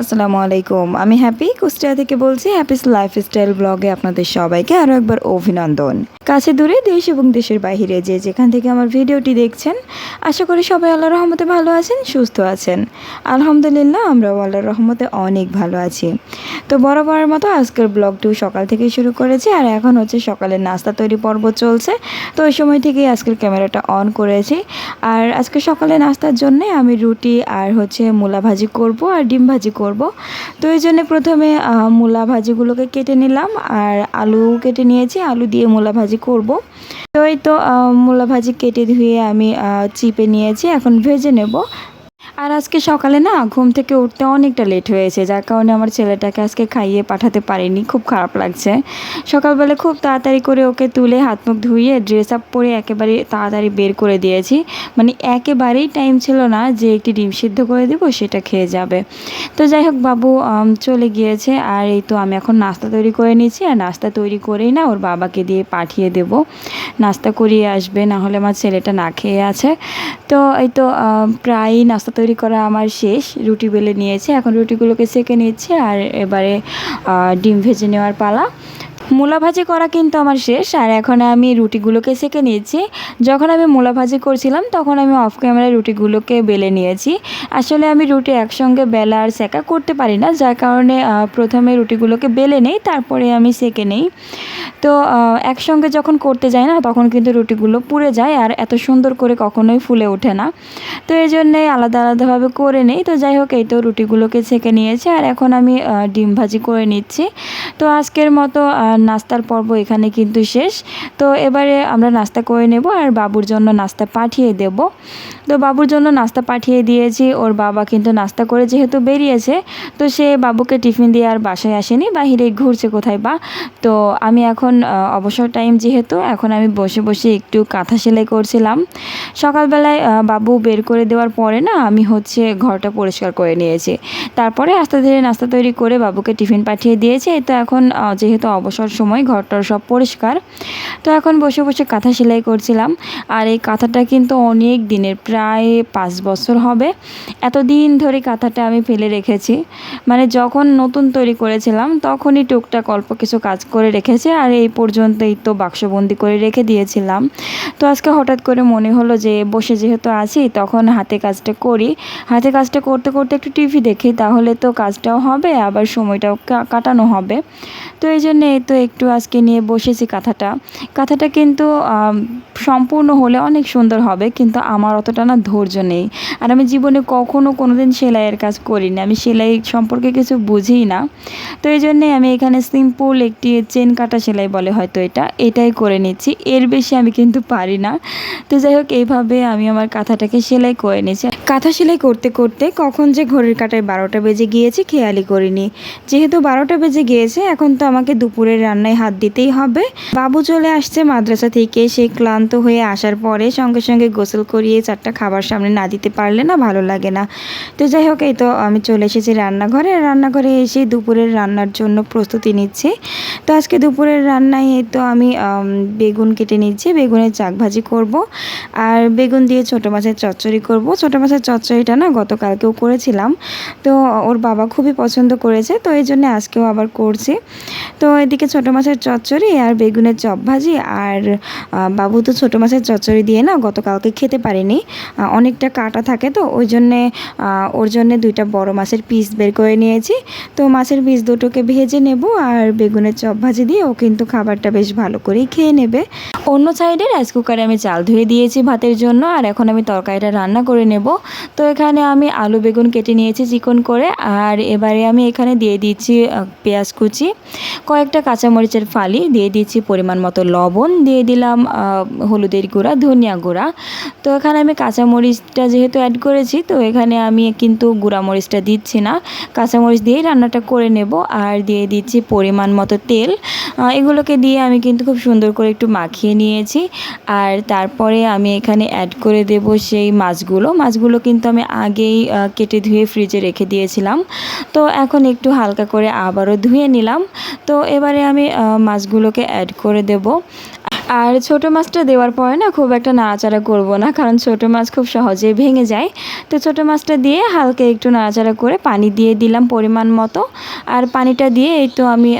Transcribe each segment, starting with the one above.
আসসালামু আলাইকুম। আমি হ্যাপি কুষ্টিয়া থেকে বলছি হ্যাপিস লাইফস্টাইল ব্লগে আপনাদের সবাইকে আরও একবার অভিনন্দন। কাছে দূরে দেশ এবং দেশের বাইরে যে যেখান থেকে আমার ভিডিওটি দেখছেন, আশা করি সবাই আল্লাহ রহমতে ভালো আছেন, সুস্থ আছেন। আলহামদুলিল্লাহ, আমরাও আল্লাহর রহমতে অনেক ভালো আছি। তো বরাবরের মতো আজকের ব্লগটিও সকাল থেকেই শুরু করেছি, আর এখন হচ্ছে সকালের নাস্তা তৈরি পর্ব চলছে। তো ওই সময় থেকেই আজকের ক্যামেরাটা অন করেছি। আর আজকে সকালে নাস্তার জন্য আমি রুটি আর হচ্ছে মূলা ভাজি করব আর ডিম ভাজি করব। তো এই জন্য প্রথমে মূলা ভাজিগুলোকে কেটে নিলাম, আর আলু কেটে নিয়েছি। আলু দিয়ে মূলা ভাজি করব। তো এই তো মূলা ভাজি কেটে ধুয়ে আমি চিপে নিয়েছি। এখন ভেজে নেব। আর আজকে সকালে না ঘুম থেকে উঠতে অনেকটা লেট হয়েছে যার কারণে আমার ছেলেটাকে আজকে খাইয়ে পাঠাতে পারিনি, খুব খারাপ লাগছে। সকালবেলা খুব তাড়াতাড়ি করে ওকে তুলে হাত মুখ ধুইয়ে ড্রেস আপ পরে একেবারে তাড়াতাড়ি বের করে দিয়েছি। মানে একেবারেই টাইম ছিল না যে একটি ডিম সিদ্ধ করে দেবো, সেটা খেয়ে যাবে। তো যাই হোক বাবু চলে গিয়েছে আর এই তো আমি এখন নাস্তা তৈরি করে নিয়েছি আর নাস্তা তৈরি করেই না ওর বাবাকে দিয়ে পাঠিয়ে দেব। নাস্তা করিয়ে আসবে, না হলে আমার ছেলেটা না খেয়ে আছে। তো এই তো প্রায়ই নাস্তা তৈরি করা আমার শেষ। রুটি বেলে নিয়েছে। এখন রুটিগুলোকে সেকে নিচ্ছে আর এবারে ডিম ভেজে নেওয়ার পালা। মূলা ভাজি করা কিন্তু আমার শেষ, আর এখন আমি রুটিগুলোকে সেকে নিয়েছি। যখন আমি মূলা ভাজি করছিলাম, তখন আমি অফ ক্যামেরায় রুটিগুলোকে বেলে নিয়েছি। আসলে আমি রুটি একসঙ্গে বেলা আর সেকা করতে পারি না, যার কারণে প্রথমে রুটিগুলোকে বেলে নেই, তারপরে আমি সেকে নেই। তো একসঙ্গে যখন করতে যাই না, তখন কিন্তু রুটিগুলো পুড়ে যায়, আর এত সুন্দর করে কখনোই ফুলে ওঠে না। তো এই জন্যে আলাদা আলাদাভাবে করে নেই। তো যাই হোক, এই তো রুটিগুলোকে ছেঁকে নিয়েছি, আর এখন আমি ডিম ভাজি করে নিচ্ছি। তো আজকের মতো আহ, নাস্তার পর্ব এখানে কিন্তু শেষ। তো এবারে আমরা নাস্তা করে নেব আর বাবুর জন্য নাস্তা পাঠিয়ে দেব। তো বাবুর জন্য নাস্তা পাঠিয়ে দিয়েছি। ওর বাবা কিন্তু নাস্তা করে যেহেতু বেরিয়েছে তো সে বাবুকে টিফিন দিয়ে আর বাসায় আসেনি বাহিরে ঘুরছে কোথায় বা। তো আমি এখন অবসর টাইম যেহেতু এখন আমি বসে বসে একটু কাঁথা সেলাই করছিলাম। সকালবেলায় বাবু বের করে দেওয়ার পরে না আমি হচ্ছে ঘরটা পরিষ্কার করে নিয়েছি। তারপরে আস্তে ধীরে নাস্তা তৈরি করে বাবুকে টিফিন পাঠিয়ে দিয়েছি। তো এখন যেহেতু অবসর সময় ঘরটার সব পরিষ্কার। তো এখন বসে বসে কাঁথা সেলাই করছিলাম। আর এই কাঁথাটা কিন্তু অনেক দিনের, প্রায় পাঁচ বছর হবে। এতদিন ধরে কাঁথাটা আমি ফেলে রেখেছি। মানে যখন নতুন তৈরি করেছিলাম, তখনই টুকটাক অল্প কিছু কাজ করে রেখেছি। আর এই পর্যন্তই তো বাক্সবন্দি করে রেখে দিয়েছিলাম। তো আজকে হঠাৎ করে মনে হলো যে, বসে যেহেতু আছি, তখন হাতে কাজটা করি। হাতে কাজটা করতে করতে একটু টিভি দেখি, তাহলে তো কাজটাও হবে, আবার সময়টাও কাটানো হবে। তো এই জন্য এই তো একটু আজকে নিয়ে বসেছি কাঁথাটা। কাঁথাটা কিন্তু সম্পূর্ণ হলে অনেক সুন্দর হবে, কিন্তু আমার অতটা না ধৈর্য নেই। আর আমি জীবনে কখনো কোনোদিন সেলাইয়ের কাজ করিনি। আমি সেলাই সম্পর্কে কিছু বুঝিই না। তো এই জন্যে আমি এখানে সিম্পল একটি চেন কাটা সেলাই বলে হয়তো এটা, এটাই করে নিচ্ছি। এর বেশি আমি কিন্তু পারি না। তো যাই হোক, এইভাবে আমি আমার কাঁথাটাকে সেলাই করে নিয়েছি। কাঁথা সেলাই করতে করতে কখন যে ঘড়ির কাটায় বারোটা বেজে গিয়েছে খেয়ালি করিনি। যেহেতু বারোটা বেজে গিয়েছে, এখন তো আমাকে দুপুরের রান্নায় হাত দিতেই হবে। বাবু চলে আসছে মাদ্রাসা থেকে। সে ক্লান্ত হয়ে আসার পরে সঙ্গে সঙ্গে গোসল করিয়ে চারটা খাবার সামনে না দিতে পারলে না ভালো লাগে না। তো যাই হোক, এই তো আমি চলে এসেছি রান্নাঘরে। রান্নাঘরে এসে দুপুরের রান্নার জন্য প্রস্তুতি নিচ্ছি। তো আজকে দুপুরের রান্নায় এই তো আমি বেগুন কেটে নিচ্ছি। বেগুনের চাক ভাজি করব। আর বেগুন দিয়ে ছোটো মাছের চচ্চড়ি করব। ছোটো মাছের চচ্চড়িটা না গতকালকেও করেছিলাম। তো ওর বাবা খুবই পছন্দ করেছে। তো এই জন্য আজকেও আবার করছি। তো এদিকে ছোটো মাছের চচ্চড়ি আর বেগুনের চপ ভাজি আর বাবু তো ছোটো মাছের চচ্চড়ি দিয়ে না গতকালকে খেতে পারিনি। অনেকটা কাটা থাকে তো, ওই জন্যে ওর জন্য দুইটা বড় মাছের পিস বের করে নিয়েছি। তো মাছের পিস দুটোকে ভেজে নেব আর বেগুনের চপ ভাজি দিয়ে ও কিন্তু খাবারটা বেশ ভালো করেই খেয়ে নেবে। অন্য সাইডে রাইস কুকারে আমি চাল ধুয়ে দিয়েছি ভাতের জন্য আর এখন আমি তরকারিটা রান্না করে নেব। তো এখানে আমি আলু, বেগুন কেটে নিয়েছি চিকন করে আর এবারে আমি এখানে দিয়ে দিচ্ছি পেঁয়াজ কুচি। কয়েকটা কাঁচামরিচের ফালি দিয়ে দিচ্ছি পরিমাণ মতো লবণ, দিয়ে দিলাম হলুদের গুঁড়া, ধনিয়া গুঁড়া। তো এখানে আমি কাঁচামরিচটা যেহেতু অ্যাড করেছি, তো এখানে আমি কিন্তু গুঁড়া মরিচটা দিচ্ছি না। কাঁচামরিচ দিয়েই রান্নাটা করে নেব আর দিয়ে দিচ্ছি পরিমাণ মতো তেল। এগুলোকে দিয়ে আমি কিন্তু খুব সুন্দর করে একটু মাখিয়ে নিয়েছি। আর তারপরে আমি এখানে অ্যাড করে দেব সেই মাছগুলো। মাছগুলো কিন্তু আমি আগেই কেটে ধুয়ে ফ্রিজে রেখে দিয়েছিলাম। তো এখন একটু হালকা করে আবারও ধুয়ে নিলাম। তো এবারে আমি আহ, মাছগুলোকে অ্যাড করে দেব। আর ছোট মাছটা দেওয়ার পরে না খুব একটা নাড়াচাড়া করব না, কারণ ছোট মাছ খুব সহজেই ভেঙে যায়। তো ছোট মাছটা দিয়ে হালকা একটু নাড়াচাড়া করে পানি দিয়ে দিলাম পরিমাণ মতো। আর পানিটা দিয়ে এই তো আমি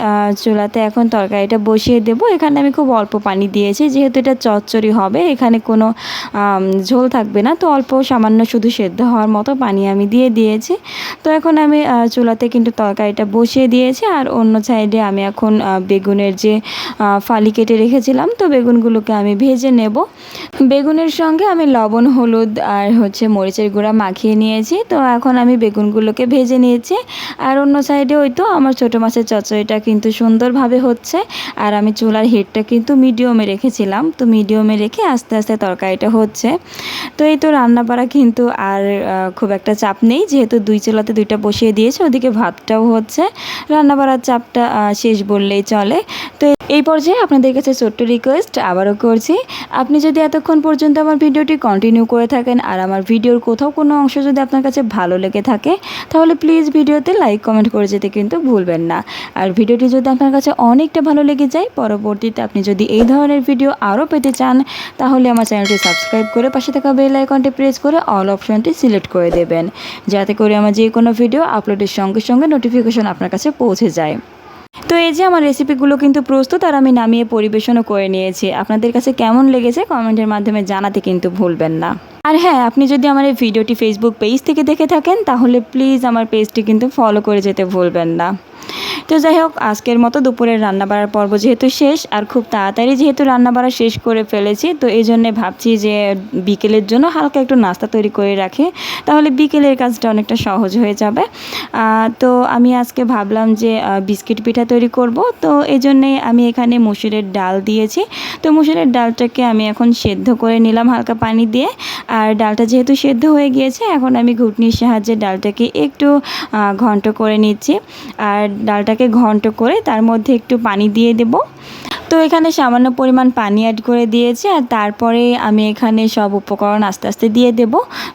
চুলাতে এখন তরকারিটা বসিয়ে দেব। এখানে আমি খুব অল্প পানি দিয়েছি, যেহেতু এটা চচ্চড়ি হবে, এখানে কোনো ঝোল থাকবে না। তো অল্প সামান্য শুধু সেদ্ধ হওয়ার মতো পানি আমি দিয়ে দিয়েছি। তো এখন আমি চুলাতে কিন্তু তরকারিটা বসিয়ে দিয়েছি। আর অন্য সাইডে আমি এখন বেগুনের যে ফালি কেটে রেখেছিলাম, তো বেগুনগুলোকে আমি ভেজে নেব। বেগুনের সঙ্গে আমি লবণ, হলুদ আর হচ্ছে মরিচের গুঁড়া মাখিয়ে নিয়েছি। তো এখন আমি বেগুনগুলোকে ভেজে নিয়েছি। আর অন্য সাইডে ওই তো আমার ছোটো মাছের চচ্চড়িটা কিন্তু সুন্দরভাবে হচ্ছে। আর আমি চুলার হিটটা কিন্তু মিডিয়ামে রেখেছিলাম। তো মিডিয়ামে রেখে আস্তে আস্তে তরকারিটা হচ্ছে। তো এই তো রান্না বাড়া কিন্তু আর খুব একটা চাপ নেই। যেহেতু দুই চুলাতে দুইটা বসিয়ে দিয়েছে, ওদিকে ভাতটাও হচ্ছে। রান্না বাড়ার চাপটা শেষ বললেই চলে। তো এই পর্যায়ে আপনাদের কাছে ছোট্ট রিকোয়েস্ট আবারও করছি। আপনি যদি এতক্ষণ পর্যন্ত আমার ভিডিওটি কন্টিনিউ করে থাকেন আর আমার ভিডিওর কোথাও কোনো অংশ যদি আপনার কাছে ভালো লেগে থাকে, তাহলে প্লিজ ভিডিওতে লাইক কমেন্ট করে যেতে কিন্তু ভুলবেন না। আর ভিডিওটি যদি আপনার কাছে অনেকটা ভালো লেগে যায়, পরবর্তীতে আপনি যদি এই ধরনের ভিডিও আরও পেতে চান, তাহলে আমার চ্যানেলটি সাবস্ক্রাইব করে পাশে থাকা বেল আইকনটি প্রেস করে অল অপশনটি সিলেক্ট করে দেবেন। যাতে করে আমার যে কোনো ভিডিও আপলোডের সঙ্গে সঙ্গে নোটিফিকেশন আপনার কাছে পৌঁছে যায়। তো এই যে আমার রেসিপিগুলো কিন্তু প্রস্তুত আর আমি নামিয়ে পরিবেশনও করে নিয়েছি। আপনাদের কাছে কেমন লেগেছে কমেন্টের মাধ্যমে জানাতে কিন্তু ভুলবেন না। আর হ্যাঁ আপনি যদি আমার এই ভিডিওটি ফেসবুক পেজ থেকে দেখে থাকেন, তাহলে প্লিজ আমার পেজটি কিন্তু ফলো করে যেতে ভুলবেন না। তো যাই হোক, আজকের মতো দুপুরের রান্না বাড়ার পর্ব যেহেতু শেষ, আর খুব তাড়াতাড়ি যেহেতু রান্না বাড়া শেষ করে ফেলেছি, তো এই জন্যে ভাবছি যে বিকেলের জন্য হালকা একটু নাস্তা তৈরি করে রাখি, তাহলে বিকেলের কাজটা অনেকটা সহজ হয়ে যাবে। তো আমি আজকে ভাবলাম যে বিস্কিট পিঠা তৈরি করব, তো এই জন্যে আমি এখানে মুসুরের ডাল দিয়েছি। তো মুসুরের ডালটাকে আমি এখন সেদ্ধ করে নিলাম হালকা পানি দিয়ে আর ডালটা যেহেতু সেদ্ধ হয়ে গিয়েছে, এখন আমি ঘুটনির সাহায্যে ডালটাকে একটু ঘন্ট করে নিচ্ছি। আর ডালটাকে ঘন্ট করে তার মধ্যে একটু পানি দিয়ে দেবো। তো এখানে সামান্য পরিমাণ পানি অ্যাড করে দিয়েছি আর তারপরে আমি এখানে সব উপকরণ আস্তে আস্তে দিয়ে দেব।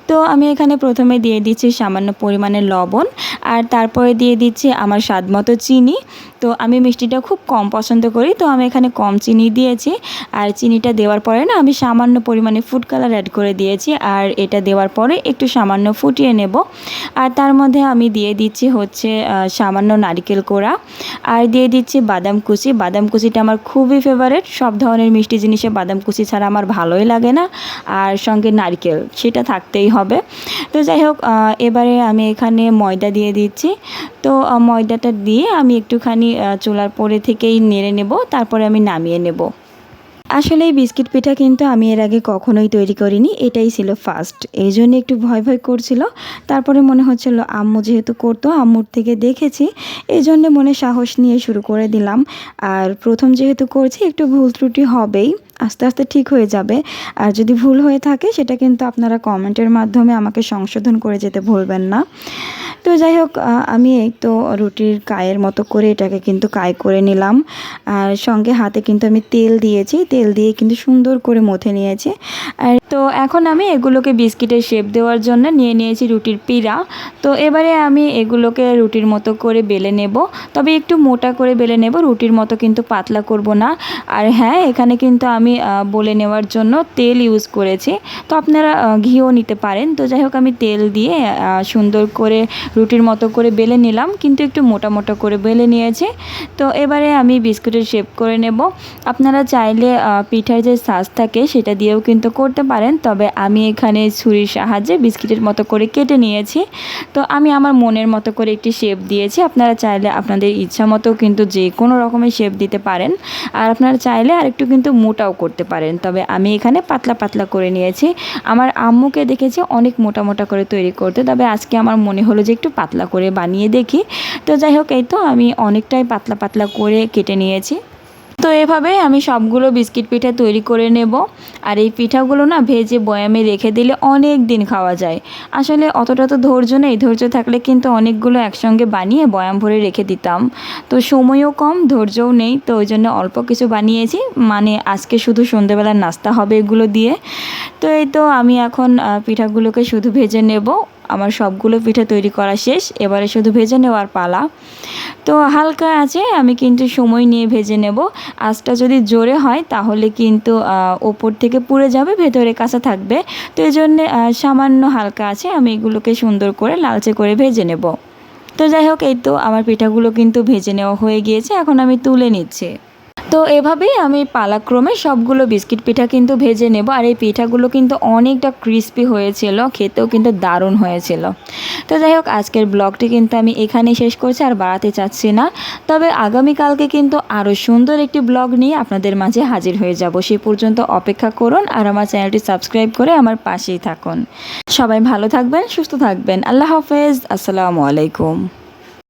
তো আমি এখানে প্রথমে দিয়ে দিচ্ছি সামান্য পরিমাণে লবণ আর তারপরে দিয়ে দিচ্ছি আমার স্বাদ মতো চিনি। তো আমি মিষ্টিটা খুব কম পছন্দ করি, তো আমি এখানে কম চিনি দিয়েছি আর চিনিটা দেওয়ার পরে না আমি সামান্য পরিমাণে ফুড কালার অ্যাড করে দিয়েছি আর এটা দেওয়ার পরে একটু সামান্য ফুটিয়ে নেব। আর তার মধ্যে আমি দিয়ে দিচ্ছি হচ্ছে সামান্য নারকেল কোড়া। আর দিয়ে দিচ্ছি বাদাম কুচি। বাদাম কুচিটা আমার খুবই ফেভারেট সব ধরনের মিষ্টি জিনিসে বাদাম কুচি ছাড়া আমার ভালোই লাগে না। আর সঙ্গে নারকেল, সেটা থাকতেই হবে। তো যাই হোক এবারে আমি এখানে ময়দা দিয়ে দিচ্ছি। তো ময়দাটা দিয়ে আমি একটুখানি চুলার পরে থেকেই নেড়ে নেব, তারপরে আমি নামিয়ে নেব। আসলে এই বিস্কিট পিঠা কিন্তু আমি এর আগে কখনোই তৈরি করিনি, এটাই ছিল ফার্স্ট এই জন্য একটু ভয় ভয় করছিল। তারপরে মনে হচ্ছিল, আম্মু যেহেতু করতো, আম্মুর থেকে দেখেছি। এই জন্য মনে সাহস নিয়ে শুরু করে দিলাম। আর প্রথম যেহেতু করছি, একটু ভুল ত্রুটি হবেই। আস্তে আস্তে ঠিক হয়ে যাবে। আর যদি ভুল হয়ে থাকে, সেটা কিন্তু আপনারা কমেন্টের মাধ্যমে আমাকে সংশোধন করে যেতে ভুলবেন না। তো যাই হোক আমি এই তো রুটির কায়ের মতো করে এটাকে কিন্তু কায় করে নিলাম। আর সঙ্গে হাতে কিন্তু আমি তেল দিয়েছি। তেল দিয়ে কিন্তু সুন্দর করে মথে নিয়েছি। আর তো এখন আমি এগুলোকে বিস্কিটের শেপ দেওয়ার জন্য নিয়ে নিয়েছি রুটির পিড়া তো এবারে আমি এগুলোকে রুটির মতো করে বেলে নেব। তবে একটু মোটা করে বেলে নেব। রুটির মতো কিন্তু পাতলা করব না। আর হ্যাঁ এখানে কিন্তু আমি আহ, বলে নেওয়ার জন্য তেল ইউজ করেছি। তো আপনারা ঘিও নিতে পারেন। তো যাই হোক আমি তেল দিয়ে সুন্দর করে রুটির মতো করে বেলে নিলাম। কিন্তু একটু মোটা মোটা করে বেলে নিয়েছি। তো এবারে আমি বিস্কুটের শেপ করে নেব। আপনারা চাইলে পিঠার যে সাজ থাকে সেটা দিয়েও কিন্তু করতে পারেন। তবে আমি এখানে ছুরির সাহায্যে বিস্কিটের মতো করে কেটে নিয়েছি। তো আমি আমার মনের মতো করে একটি শেপ দিয়েছি। আপনারা চাইলে আপনাদের ইচ্ছা মতো কিন্তু যে কোনো রকমের শেপ দিতে পারেন। আর আপনারা চাইলে আরেকটু কিন্তু মোটাও করতে পারেন। তবে আমি এখানে পাতলা পাতলা করে নিয়েছি। আমার আম্মুকে দেখেছি অনেক মোটা মোটা করে তৈরি করতে। তবে আজকে আমার মনে হলো যে একটু পাতলা করে বানিয়ে দেখি। তো যাই হোক, এই তো আমি অনেকটাই পাতলা পাতলা করে কেটে নিয়েছি। তো এভাবে আমি সবগুলো বিস্কিট পিঠা তৈরি করে নেব। আর এই পিঠাগুলো না ভেজে বয়ামে রেখে দিলে অনেক দিন খাওয়া যায়। আসলে অতটা তো ধৈর্য নেই, ধৈর্য থাকলে কিন্তু অনেকগুলো একসঙ্গে বানিয়ে বয়াম ভরে রেখে দিতাম। তো সময়ও কম, ধৈর্যও নেই, তো ওই জন্য অল্প কিছু বানিয়েছি। মানে আজকে শুধু সন্ধেবেলার নাস্তা হবে এগুলো দিয়ে। তো এই তো আমি এখন পিঠাগুলোকে শুধু ভেজে নেব। আমার সবগুলো পিঠা তৈরি করা শেষ। এবারে শুধু ভেজে নেওয়ার পালা। তো হালকা আছে, আমি কিন্তু সময় নিয়ে ভেজে নেব। আঁচটা যদি জোরে হয়, তাহলে কিন্তু ওপর থেকে পুড়ে যাবে, ভেতরে কাঁচা থাকবে। তো এই জন্যে সামান্য হালকা আছে, আমি এগুলোকে সুন্দর করে লালচে করে ভেজে নেব। তো যাই হোক, এই তো আমার পিঠাগুলো কিন্তু ভেজে নেওয়া হয়ে গিয়েছে, এখন আমি তুলে নিচ্ছি। তো এভাবেই আমি পালাক্রমে সবগুলো বিস্কিট পিঠা কিন্তু ভেজে নেব। আর এই পিঠাগুলো কিন্তু অনেকটা ক্রিস্পি হয়েছিল, খেতেও কিন্তু দারুণ হয়েছিল। তো যাই হোক, আজকের ব্লগটি কিন্তু আমি এখানেই শেষ করছি, আর বাড়াতে চাচ্ছি না। তবে আগামীকালকে কিন্তু আরও সুন্দর একটি ব্লগ নিয়ে আপনাদের মাঝে হাজির হয়ে যাব। সে পর্যন্ত অপেক্ষা করুন, আর আমার চ্যানেলটি সাবস্ক্রাইব করে আমার পাশেই থাকুন। সবাই ভালো থাকবেন, সুস্থ থাকবেন। আল্লাহ হাফেজ, আসসালামু আলাইকুম।